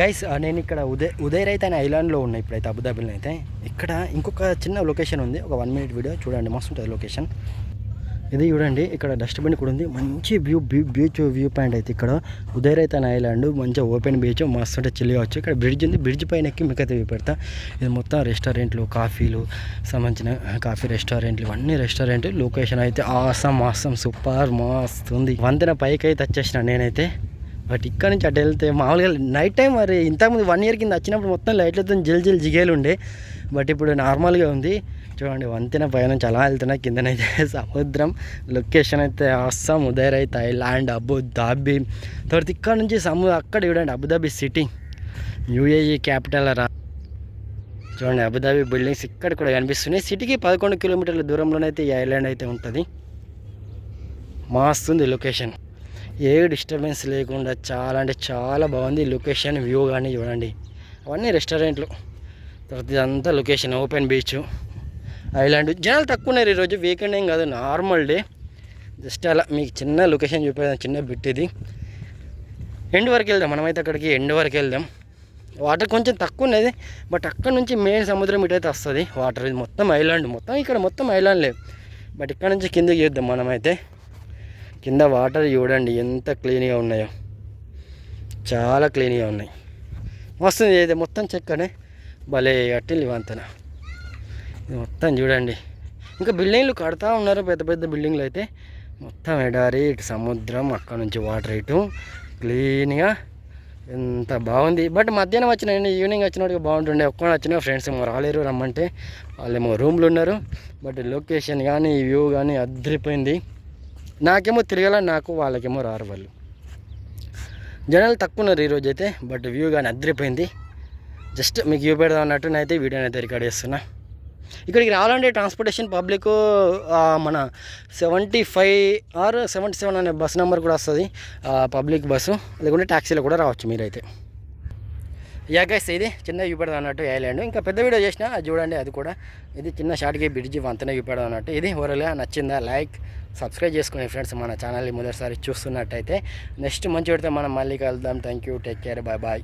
Guys నేను ఇక్కడ ఉదయ్ ఉదయ్ రైత్ అనే ఐలాండ్లో ఉన్నాయి ఇప్పుడైతే అబుదాబిలో అయితే ఇక్కడ ఇంకొక చిన్న లొకేషన్ ఉంది. ఒక వన్ మినిట్ వీడియో చూడండి మస్తు ఉంటుంది లొకేషన్. ఇది చూడండి ఇక్కడ డస్ట్బిన్ కూడా ఉంది. మంచి వ్యూ బీచ్ వ్యూ పాయింట్ అయితే ఇక్కడ. ఉదయ్ అనే ఐలాండ్ మంచిగా ఓపెన్ బీచ్ మస్తు ఉంటే చిల్లి కావచ్చు ఇక్కడ బ్రిడ్జ్ ఉంది బ్రిడ్జ్ పైన ఎక్కి మీకు అయితే వ్యూ పెడతా. ఇది మొత్తం రెస్టారెంట్లు కాఫీలు సంబంధించిన కాఫీ రెస్టారెంట్లు ఇవన్నీ రెస్టారెంట్ లొకేషన్ అయితే ఆసం ఆసం సూపర్ మస్తు ఉంది. వంతెన పైకి అయితే వచ్చేసిన నేనైతే. బట్ ఇక్కడ నుంచి అటు వెళ్తే మామూలుగా నైట్ టైం మరి ఇంతకుముందు వన్ ఇయర్ కింద వచ్చినప్పుడు మొత్తం లైట్లతో జిల్ జిల్ జిగేలు ఉండే. బట్ ఇప్పుడు నార్మల్గా ఉంది. చూడండి వంతెన పైన నుంచి అలా వెళ్తున్నా. కిందనైతే సముద్రం. లొకేషన్ అయితే అస్సాం ఉదయర్ రైత్ ఐలాండ్ అబుదాబి తర్వాత ఇక్కడ నుంచి సము అక్కడ చూడండి అబుదాబి సిటీ యూఏఈ క్యాపిటల్ రా. చూడండి అబుదాబి బిల్డింగ్స్ ఇక్కడ కూడా కనిపిస్తున్నాయి. సిటీకి పదకొండు కిలోమీటర్ల దూరంలోనైతే ఈ ఐలాండ్ అయితే ఉంటుంది. మస్తుంది లొకేషన్ ఏ డిస్టర్బెన్స్ లేకుండా చాలా అంటే చాలా బాగుంది. లొకేషన్ వ్యూ కానీ చూడండి. అవన్నీ రెస్టారెంట్లు తర్వాత ఇదంతా లొకేషన్ ఓపెన్ బీచ్ ఐలాండ్ జనాలు తక్కువ ఉన్నారు ఈరోజు. వీకెండ్ ఏం కాదు నార్మల్ డే జస్ట్ అలా మీకు చిన్న లొకేషన్ చూపేదాం చిన్న బిట్ ఇది. ఎండ్ వరకు వెళ్దాం. మనమైతే అక్కడికి ఎండ్ వరకు వెళ్దాం. వాటర్ కొంచెం తక్కువ ఉన్నది బట్ అక్కడ నుంచి మెయిన్ సముద్రం ఇటైతే వస్తుంది. వాటర్ ఇది మొత్తం ఐలాండ్ మొత్తం ఇక్కడ మొత్తం ఐలాండ్ లేదు బట్ ఇక్కడ నుంచి కిందకి చూద్దాం మనమైతే. కింద వాటర్ చూడండి ఎంత క్లీన్గా ఉన్నాయో. చాలా క్లీన్గా ఉన్నాయి. వస్తుంది ఇది మొత్తం చెక్కనే? భలే అట్టిల్లి వంతన. మొత్తం చూడండి. ఇంకా బిల్డింగ్లు కడతా ఉన్నారు పెద్ద పెద్ద బిల్డింగ్లు అయితే. మొత్తం ఎడారి ఇటు సముద్రం అక్కడ నుంచి వాటర్ ఇటు. క్లీన్గా ఎంత బాగుంది. బట్ మధ్యాహ్నం వచ్చిన ఈవినింగ్ వచ్చినట్టుగా బాగుంటుండే. ఒక్కడ వచ్చిన ఫ్రెండ్స్ ఏమో రాలేరు రమ్మంటే. వాళ్ళేమో రూమ్లు ఉన్నారు. బట్ లొకేషన్ కానీ వ్యూ కానీ అదిరిపోయింది. నాకేమో తిరగాల నాకు వాళ్ళకేమో రారు వాళ్ళు. జనాలు తక్కువ ఉన్నారు ఈరోజు అయితే బట్ వ్యూ కానీ అదిరిపోయింది జస్ట్ మీకు వ్యూ పెడదాం అన్నట్టు నేనైతే వీడియోని అయితే రికార్డ్ చేస్తున్నా. ఇక్కడికి రావాలంటే ట్రాన్స్పోర్టేషన్ పబ్లిక్ మన seventy five R seventy seven అనే బస్ నెంబర్ కూడా వస్తుంది. పబ్లిక్ బస్సు లేకుంటే ట్యాక్సీలో కూడా రావచ్చు మీరైతే. యా గైస్ ఇది చిన్న చూపెడదాం అన్నట్టు ఐలాండ్ ఇంకా పెద్ద వీడియో చేసిన అది చూడండి అది కూడా. ఇది చిన్న షార్ట్కి బ్రిడ్జ్ వంతనే చూపెడదాం అన్నట్టు. ఇది ఓవరాల్గా నచ్చిందా? లైక్ సబ్స్క్రైబ్ చేసుకునే ఫ్రెండ్స్ మన ఛానల్ని మొదటిసారి చూస్తున్నట్టయితే నెక్స్ట్ మంచి పెడితే మనం మళ్ళీ కలుద్దాం. Thank you take care bye bye